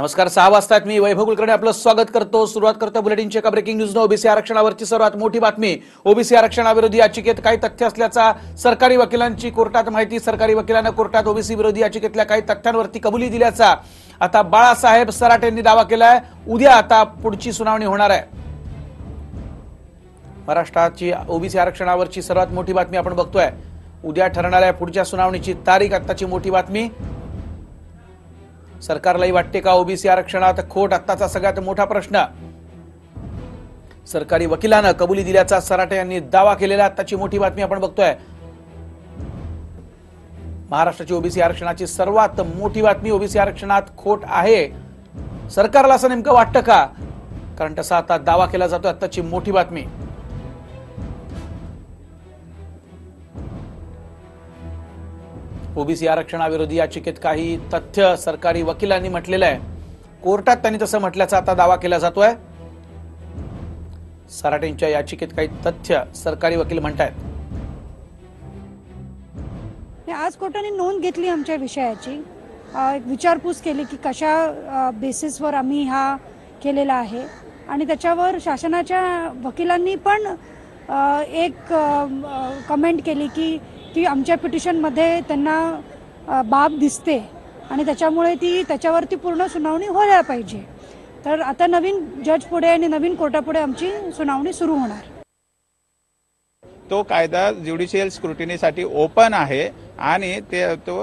नमस्कार सहा वाजताच मी वैभव कुलकर्णी आपलं स्वागत करतो. सुरुवात करतो बुलेटिनची एका ब्रेकिंग न्यूजनं ओबीसी आरक्षणावरची सर्वात मोठी बातमी. ओबीसी आरक्षणाविरोधी याचिकेत काही तथ्य असल्याचा सरकारी वकिलांची कोर्टात माहिती सरकारी वकिलांना कोर्टात ओबीसी विरोधी याचिकेतल्या काही तथ्यांवरती कबुली दिल्याचा आता बाळासाहेब सराट यांनी दावा केलाय. उद्या आता पुढची सुनावणी होणार आहे. महाराष्ट्राची ओबीसी आरक्षणावरची सर्वात मोठी बातमी आपण बघतोय. उद्या ठरणाऱ्या पुढच्या सुनावणीची तारीख आत्ताची मोठी बातमी. सरकारलाही वाटते का ओबीसी आरक्षणात खोट? आत्ताचा सगळ्यात मोठा प्रश्न. सरकारी वकिलानं कबुली दिल्याचा सराटे यांनी दावा केलेला आत्ताची मोठी बातमी आपण बघतोय. महाराष्ट्राची ओबीसी आरक्षणाची सर्वात मोठी बातमी ओबीसी आरक्षणात खोट आहे. सरकारला असं नेमकं वाटतं का? कारण तसा आता दावा केला जातो आत्ताची मोठी बातमी. ओबीसी आरक्षणाविरोधी याचिकेत काही तथ्य सरकारी वकिलांनी म्हटलेलं आहे. कोर्टात त्यांनी तसं म्हटल्याचा आता दावा केला जातोय. सराटेंच्या याचिकेत काही तथ्य सरकारी वकील म्हणतायत. आणि आज कोर्टाने नोंद घेतली आमच्या विषयाची. एक विचारपूस केली की कशा बेसिसवर आम्ही हा केलेला आहे. आणि त्याच्यावर शासनाच्या वकिलांनी पण एक कमेंट केली की ती आमच्या पिटिशनमध्ये त्यांना बाब दिसते आणि त्याच्यामुळे ती त्याच्यावरती पूर्ण सुनावणी व्हायला पाहिजे. तर आता नवीन जज पुढे आणि नवीन कोर्टापुढे आमची सुनावणी सुरू होणार. तो कायदा ज्युडिशियल स्क्रुटिनीसाठी ओपन आहे आणि ते तो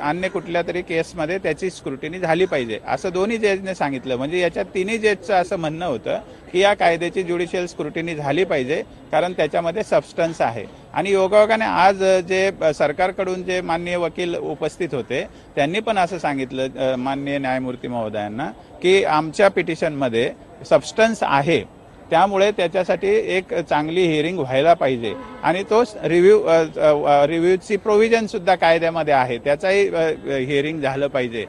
अन्य कुठल्या तरी केसमध्ये त्याची स्क्रुटिनी झाली पाहिजे. असं दोन्ही जजने सांगितलं. म्हणजे याच्यात तिन्ही जजचं असं म्हणणं होतं की या कायद्याची ज्युडिशियल स्क्रुटिनी झाली पाहिजे कारण त्याच्यामध्ये सबस्टन्स आहे. आणि योगायोगाने आज जे सरकारकडून जे माननीय वकील उपस्थित होते त्यांनी पण असं सांगितलं माननीय न्यायमूर्ती महोदयांना की आमच्या पिटिशनमध्ये सबस्टन्स आहे. त्यामुळे त्याच्यासाठी एक चांगली हिअरिंग व्हायला पाहिजे. आणि तो रिव्ह्यू रिव्ह्यूची प्रोव्हिजन सुद्धा कायद्यामध्ये आहे. त्याचाही हिअरिंग झालं पाहिजे.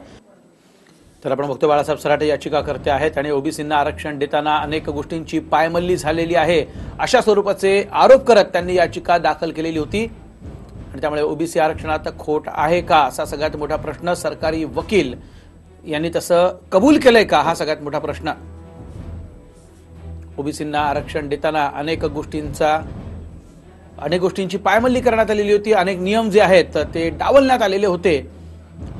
तर आपण बघतो बाळासाहेब सराटे याचिका करते आहेत आणि ओबीसींना आरक्षण देताना अनेक गोष्टींची पायमल्ली झालेली आहे. अशा स्वरूपाचे आरोप करत त्यांनी याचिका दाखल केलेली होती. आणि त्यामुळे ओबीसी आरक्षणात खोट आहे का? असा सगळ्यात मोठा प्रश्न सरकारी वकील यांनी तसं कबूल केलंय का? हा सगळ्यात मोठा प्रश्न. ओबीसींना आरक्षण देताना अनेक गोष्टींचा अनेक गोष्टींची पायमल्ली करण्यात आलेली होती. अनेक नियम जे आहेत ते डावलण्यात आलेले होते.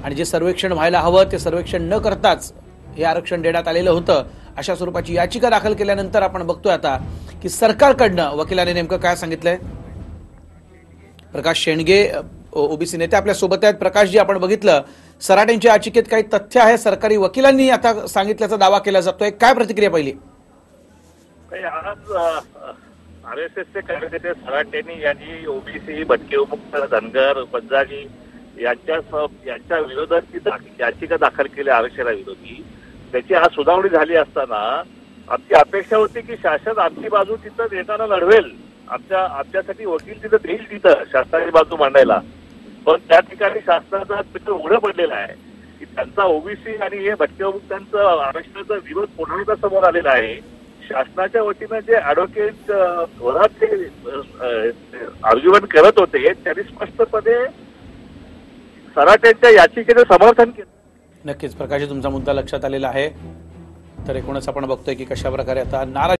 आणि जे सर्वेक्षण व्हायला हवं ते सर्वेक्षण न करताच हे आरक्षण देण्यात आलेलं होतं. अशा स्वरूपाची याचिका दाखल केल्यानंतर आपण बघतोय आता की सरकारकडनं वकिलाने नेमकं काय सांगितलंय? प्रकाश शेंडगे ओबीसी नेते आपल्यासोबत आहेत. प्रकाश जी आपण बघितलं सराटेंच्या याचिकेत काही तथ्य आहे. सरकारी वकिलांनी आता सांगितल्याचा दावा केला जातोय. काय प्रतिक्रिया पहिली? आज आर एस एसचे कार्यकर्ते सराटेनी यांनी ओबीसी भटकेमुक्त धनगर पंजाबी यांच्या यांच्या विरोधात याचिका दाखल केली आरक्षणाविरोधी. त्याची आज सुनावणी झाली असताना आमची अपेक्षा होती की शासन आमची बाजू तिथं देताना लढवेल. आमच्या आमच्यासाठी वकील तिथं देईल तिथं शासनाची बाजू मांडायला. पण त्या ठिकाणी शासनाचा पित्र उघडं पडलेलं आहे. की त्यांचा ओबीसी आणि हे भटकेमुक्तांचं आरक्षणाचा विरोध पुन्हा समोर आलेला आहे? शासनाच्या वतीनं जे ऍडव्होकेट वरात आर्ग्युमेंट करत होते त्यांनी स्पष्टपणे सराट्यांच्या याचिकेचं समर्थन केलं. नक्कीच प्रकाश तुमचा मुद्दा लक्षात आलेला आहे. तर एकूणच आपण बघतोय की कशा प्रकारे आता नाराज